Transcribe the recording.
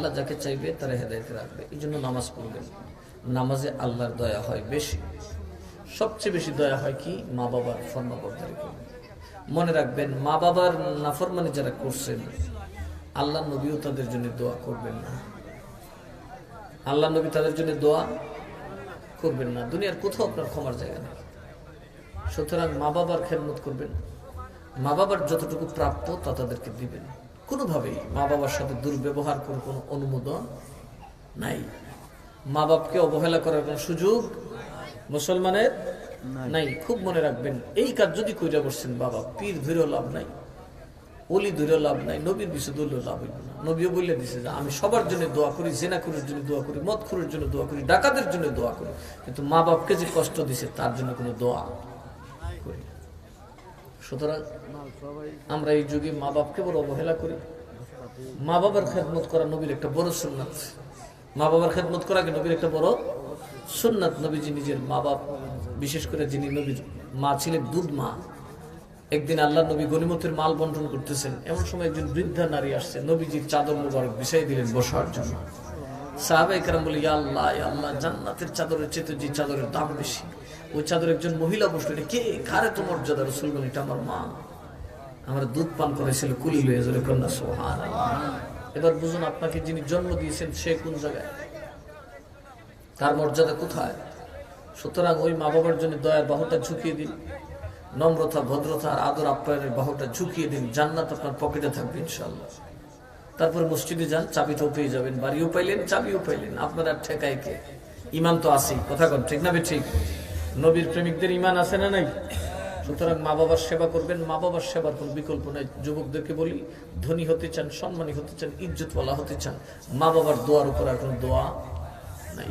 আল্লাহ যাকে চাইবে তারা হেদায়তে রাখবে। এই জন্য নামাজ পড়বেন নামাজে আল্লাহর দয়া হয় বেশি। সবচেয়ে বেশি দয়া হয় কি? মা বাবার ফর্মাবর্ধারী করবেন। মনে রাখবেন মা বাবার নাফরমানি যারা করছেন, আল্লাহ নবীও তাদের জন্য দোয়া করবেন না। আল্লাহ নবী তাদের জন্য দোয়া করবেন না। দুনিয়ার কোথাও আপনার ক্ষমার জায়গা নেই। সুতরাং মা বাবার খেদমত করবেন। মা বাবার যতটুকু প্রাপ্য তা তাদেরকে দিবেন। কোনোভাবেই মা বাবার সাথে দুর্ব্যবহার করে কোনো অনুমোদন নাই। মা বাপকে অবহেলা করার কোনো সুযোগ মুসলমানের নাই। খুব মনে রাখবেন এই কাজ যদি কইরা বসছেন বাবা পীর ধরেও লাভ নাই অলি ধরেও লাভ নাই নবীর বিষয় ধরলেও লাভ হইব না। নবীও বললে দিছে যে আমি সবার জন্য দোয়া করি জেনাকুরের জন্য দোয়া করি মদখুরের জন্য দোয়া করি ডাকাতের জন্য দোয়া করি। কিন্তু মা বাপকে যে কষ্ট দিছে তার জন্য কোনো দোয়া করি। সুতরাং আমরা এই যুগে মা বাপকে বড় অবহেলা করি। মা বাবার খেদমত করা নবীর একটা বড় সুন্নাত। মা বাবার খেদমত করা কি নবীর একটা বড় সুন্নাত? নবীজি নিজের মা বাপ, বিশেষ করে যিনি নবীর মা ছিলেন দুধ মা। একদিন আল্লাহ নবী গনিমতের মাল বন্টন করতেছেন। এমন সময় একজন বৃদ্ধা নারী আসছে, নবীজির চাদর মুবারক বিষয় দিলেন বসার জন্য। চাদরের বেশি, ওই একজন মহিলা কে? কারে তো মর্যাদা আমার মা। দুধ পান এবার বুঝুন আপনাকে যিনি জন্ম দিয়েছেন, সে কোন জায়গায়? তার মর্যাদা কোথায়? সুতরাং ওই মা বাবার জন্য দয়ার বাহুটা ঝুঁকিয়ে দিন, নম্রতা, ভদ্রতা আর আদর আপ্যায়নের বাহুটা ঝুঁকিয়ে দিন, জান্নাত আপনার পকেটে থাকবে ইনশাল্লাহ তারপর মসজিদে যান, চাবিটাও পেয়ে যাবেন, বাড়িও পাইলেন, চাবিও পাইলেন। আপনারা ঠেকায় কে? ইমান তো আসেই কথা কন, ঠিক না ঠিক নবীর প্রেমিকদের ইমান আছে না নাই? সুতরাং মা বাবার সেবা করবেন, মা বাবার সেবার কোন বিকল্প নাই। যুবকদেরকে বলি, ধনী হতে চান, সম্মানী হতে চান, ইজ্জতওয়ালা হতে চান, মা বাবার দোয়ার উপর আর কোনো দোয়া নাই।